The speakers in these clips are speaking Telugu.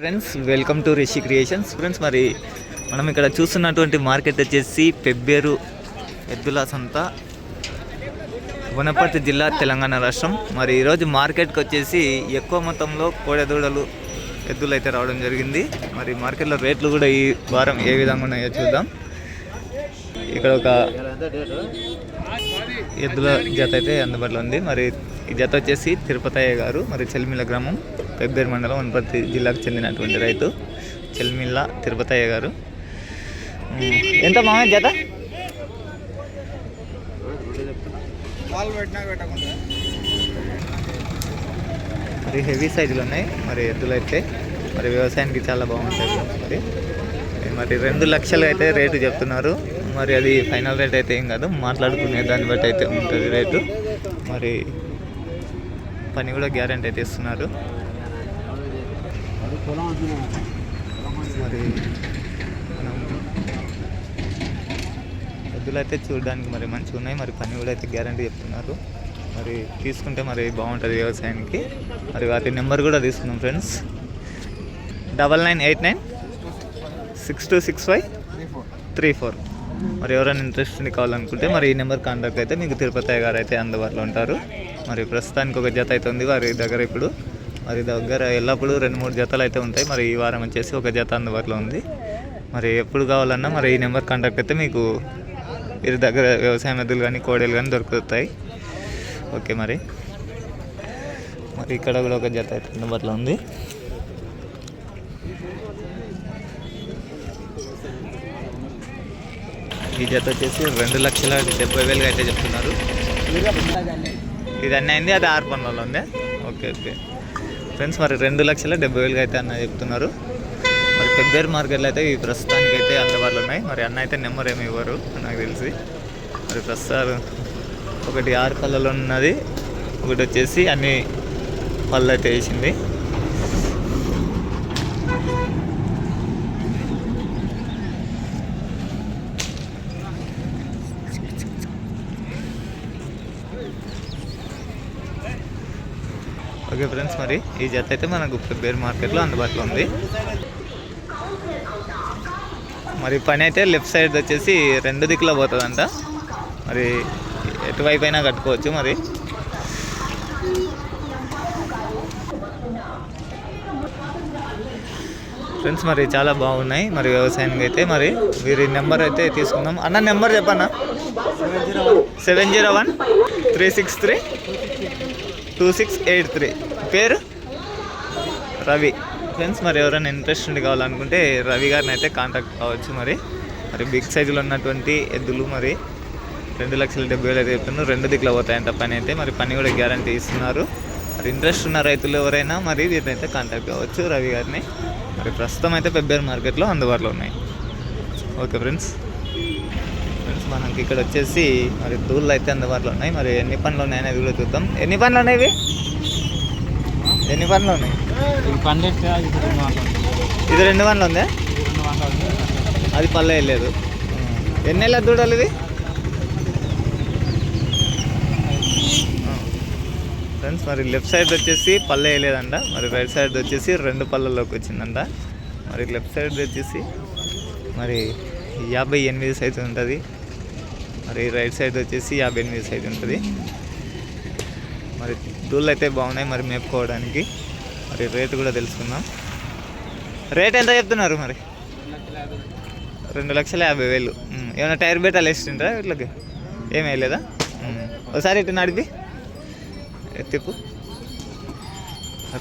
Friends welcome to Rishi Creations friends మరి మనం ఇక్కడ చూస్తున్నటువంటి మార్కెట్ వచ్చేసి పెబ్బేరు ఎద్దుల సంత వనపర్తి జిల్లా తెలంగాణ రాష్ట్రం. మరి ఈరోజు మార్కెట్కి వచ్చేసి ఎక్కువ మొత్తంలో కోడెదూడలు ఎద్దులు అయితే రావడం జరిగింది. మరి మార్కెట్లో రేట్లు కూడా ఈ వారం ఏ విధంగా ఉన్నాయో చూద్దాం. ఇక్కడ ఒక ఎద్దుల జత అయితే అందుబాటులో ఉంది. మరి ఈ జత వచ్చేసి తిరుపతయ్య గారు మరి చెల్మిల గ్రామం. పెబ్బేరు మండలం వనపర్తి జిల్లాకు చెందినటువంటి రైతు చెల్మిల్ల తిరుపతయ్య గారు. ఎంత మామ జత? మరి హెవీ సైజులు ఉన్నాయి మరి ఎద్దులు అయితే మరి వ్యవసాయానికి చాలా బాగుంటాయి మరి. మరి రెండు లక్షలు అయితే రేటు చెప్తున్నారు మరి అది ఫైనల్ రేట్ అయితే ఏం కాదు మాట్లాడుకునే దాన్ని బట్టి అయితే ఉంటుంది రేటు. మరి పని కూడా గ్యారంటీ అయితే ఇస్తున్నారు. మరి మనం ఎద్దులు అయితే చూడడానికి మరి మంచిగా ఉన్నాయి. మరి పని కూడా అయితే గ్యారంటీ చెప్తున్నారు. మరి తీసుకుంటే మరి బాగుంటుంది వ్యవసాయానికి. మరి వాటి నెంబర్ కూడా తీసుకున్నాం friends. Double nine eight nine six two six five three four. Three four మరి ఎవరైనా ఇంట్రెస్ట్ కావాలనుకుంటే మరి ఈ నెంబర్ కాంటాక్ట్ అయితే మీకు తిరుపతి గారు అయితే అందుబాటులో ఉంటారు. మరి ప్రస్తుతానికి ఒక జత అయితే ఉంది. వారి దగ్గర ఇప్పుడు మరి దగ్గర ఎల్లప్పుడూ రెండు మూడు జతలు అయితే ఉంటాయి. మరి ఈ వారం వచ్చేసి ఒక జత అందుబాటులో ఉంది. మరి ఎప్పుడు కావాలన్నా మరి ఈ నెంబర్ కాంటాక్ట్ అయితే మీకు వీరి దగ్గర వ్యవసాయ మెద్దులు కానీ కోడలు కానీ దొరుకుతాయి. ఓకే మరి. మరి ఇక్కడ కూడా ఒక జత అయితే అందుబాటులో ఉంది. ఈ జత వచ్చేసి రెండు లక్షల డెబ్బై వేలుగా అయితే చెప్తున్నారు. ఇది అన్నీ అయింది? అది ఆరు పనులలో ఉంది? Okay okay. ఫ్రెండ్స్ మరి రెండు లక్షల డెబ్బై వేలుగా అయితే అన్న చెప్తున్నారు. మరి ఫిబ్రవరి మార్కెట్లో అయితే ఈ ప్రస్తుతానికి అయితే అందుబాటులో ఉన్నాయి. మరి అన్న అయితే నెంబర్ ఏమి ఇవ్వరు నాకు తెలిసి. మరి ప్రస్తుతాలు ఒకటి ఆరు పళ్ళలో ఉన్నది. ఒకటి వచ్చేసి అన్ని పళ్ళు అయితే వేసింది. ఓకే ఫ్రెండ్స్ మరి ఈ జత అయితే మనకు ఫిబ్రవరి మార్కెట్లో అందుబాటులో ఉంది. మరి పని అయితే లెఫ్ట్ సైడ్ వచ్చేసి రెండు దిక్కులో పోతుందంట. మరి ఎటువైపు అయినా కట్టుకోవచ్చు మరి. ఫ్రెండ్స్ మరి చాలా బాగున్నాయి. మరి వ్యవసాయానికి అయితే మరి వీరి నెంబర్ అయితే తీసుకుందాం. అన్న నెంబర్ చెప్పన్నా? Seven zero one. Three six three two six eight three. పేరు? రవి. ఫ్రెండ్స్ మరి ఎవరైనా ఇంట్రెస్ట్ కావాలనుకుంటే రవి గారిని అయితే కాంటాక్ట్ కావచ్చు మరి. మరి బిగ్ సైజులో ఉన్నటువంటి ఎద్దులు మరి రెండు లక్షల డెబ్బై వేలు అయితే చెప్తున్నారు. రెండు దిక్కులు పోతాయంట పని అయితే. మరి పని కూడా గ్యారంటీ ఇస్తున్నారు. మరి ఇంట్రెస్ట్ ఉన్న రైతులు ఎవరైనా మరి వీరిని అయితే కాంటాక్ట్ కావచ్చు రవి గారిని. మరి ప్రస్తుతం అయితే పెబ్బేరు మార్కెట్లో అందుబాటులో ఉన్నాయి. ఓకే ఫ్రెండ్స్ మనకి ఇక్కడ వచ్చేసి మరి దూళ్ళు అయితే అందుబాటులో ఉన్నాయి. మరి ఎన్ని పనులు ఉన్నాయనేది కూడా చూద్దాం. ఎన్ని పనులు ఉన్నాయి ఇవి? ఎన్ని పనులు ఉన్నాయి? ఇది రెండు పనులు ఉందా. అది పల్లె వెళ్ళలేదు ఎన్ని నెలల దూడలు ఇది ఫ్రెండ్స్ మరి లెఫ్ట్ సైడ్ వచ్చేసి పల్లె వేయలేదంట. మరి రైట్ సైడ్ వచ్చేసి రెండు పళ్ళల్లోకి వచ్చిందంట. మరి లెఫ్ట్ సైడ్ వచ్చేసి మరి యాభై ఎనిమిది సైజు ఉంటుంది. మరి రైట్ సైడ్ వచ్చేసి యాభై ఎనిమిది సైజు ఉంటుంది. మరి దూళ్ళు అయితే బాగున్నాయి మరి మేపుకోవడానికి. మరి రేటు కూడా తెలుసుకుందాం. రేట్ ఎంత చెప్తున్నారు మరి? రెండు లక్షల యాభై వేలు. ఏమైనా టైర్ బెట్టాలు వేస్తుంటారా వీటికి ఏం వేయలేదా? ఒకసారి ఇటు నడిపి. ఎత్తిప్పు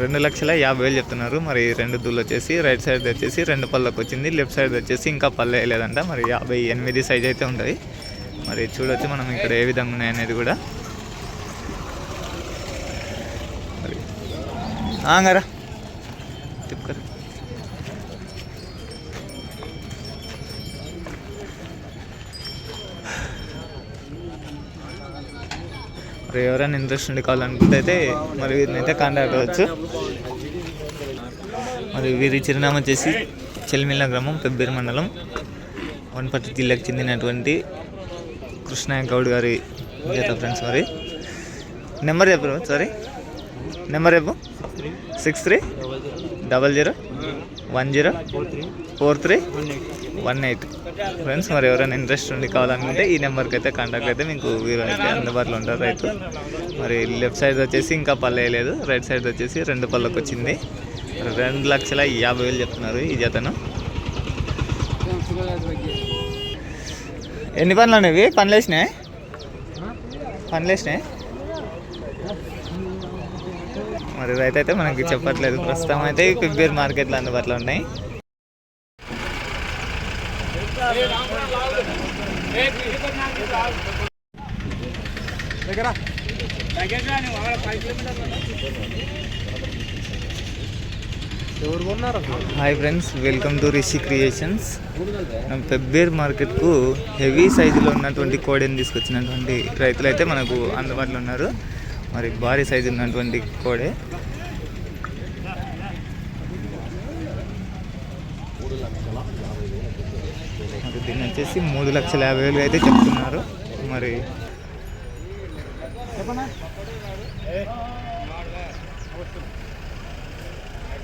రెండు లక్షల యాభై వేలు చెప్తున్నారు. మరి రెండు దూళ్ళు వచ్చేసి రైట్ సైడ్ వచ్చేసి రెండు పళ్ళకి వచ్చింది. లెఫ్ట్ సైడ్ వచ్చేసి ఇంకా పళ్ళు వేయలేదంట. మరి యాభై ఎనిమిది సైజ్ అయితే ఉంటుంది. మరి చూడొచ్చు మనం ఇక్కడ ఏ విధంగా ఉన్నాయనేది కూడా. మరి ఆంగరా. తిప్పుకరా మరి ఎవరైనా ఇంట్రెస్ట్ ఉండి కావాలనుకుంటే అయితే మరి వీరిని అయితే కాంటాక్ట్ అవ్వచ్చు. మరి వీరి చిరునామా వచ్చేసి చెల్మిల్ల గ్రామం పెబ్బేరు మండలం వనపర్తి జిల్లాకు చెందినటువంటి కృష్ణయ్య గౌడ్ గారి జత ఫ్రెండ్స్ మరి నెంబర్ చెప్పరు సారీ నెంబర్ చెప్పు. Six three double zero one zero four three one eight friends మరి ఎవరైనా ఇంట్రెస్ట్ ఉండి కావాలనుకుంటే ఈ నెంబర్కి అయితే కాంటాక్ట్ అయితే మీకు వీరు అయితే అందుబాటులో ఉంటారు రైతు. మరి లెఫ్ట్ సైడ్ వచ్చేసి ఇంకా పళ్ళు వేయలేదు రైట్ సైడ్ వచ్చేసి రెండు పళ్ళకు వచ్చింది రెండు లక్షల యాభై వేలు చెప్తున్నారు ఈ జతను. ఎన్ని పనులు అనేవి? పనులు వేసినాయి? పనులు వేసినాయి? మరి రైతు అయితే మనకి చెప్పట్లేదు. ప్రస్తుతం అయితే ఈ పిబ్బేర్ మార్కెట్లో అందుబాటులో ఉన్నాయి. దగ్గర hi friends welcome to Rishi Creations మనం పెబ్బేర్ మార్కెట్కు హెవీ సైజులో ఉన్నటువంటి కోడెని తీసుకొచ్చినటువంటి రైతులు అయితే మనకు అందుబాటులో ఉన్నారు. మరి భారీ సైజు ఉన్నటువంటి కోడే. మరి దీన్ని వచ్చేసి మూడు లక్షల యాభై వేలు అయితే చెప్తున్నారు. మరి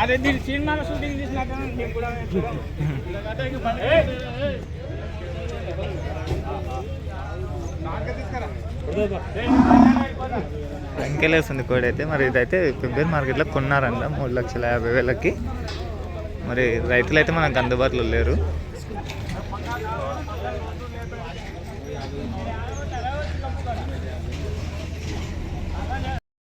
అదే దీని సినిమా షూటింగ్ చేసినాక అంకెలేస్తుంది కోడి అయితే మరి ఇదైతే ఫిబ్రవరి మార్కెట్లో కొన్నారంట మూడు లక్షల యాభై వేలకి. మరి రైతులు అయితే మనకు అందుబాటులో లేరు.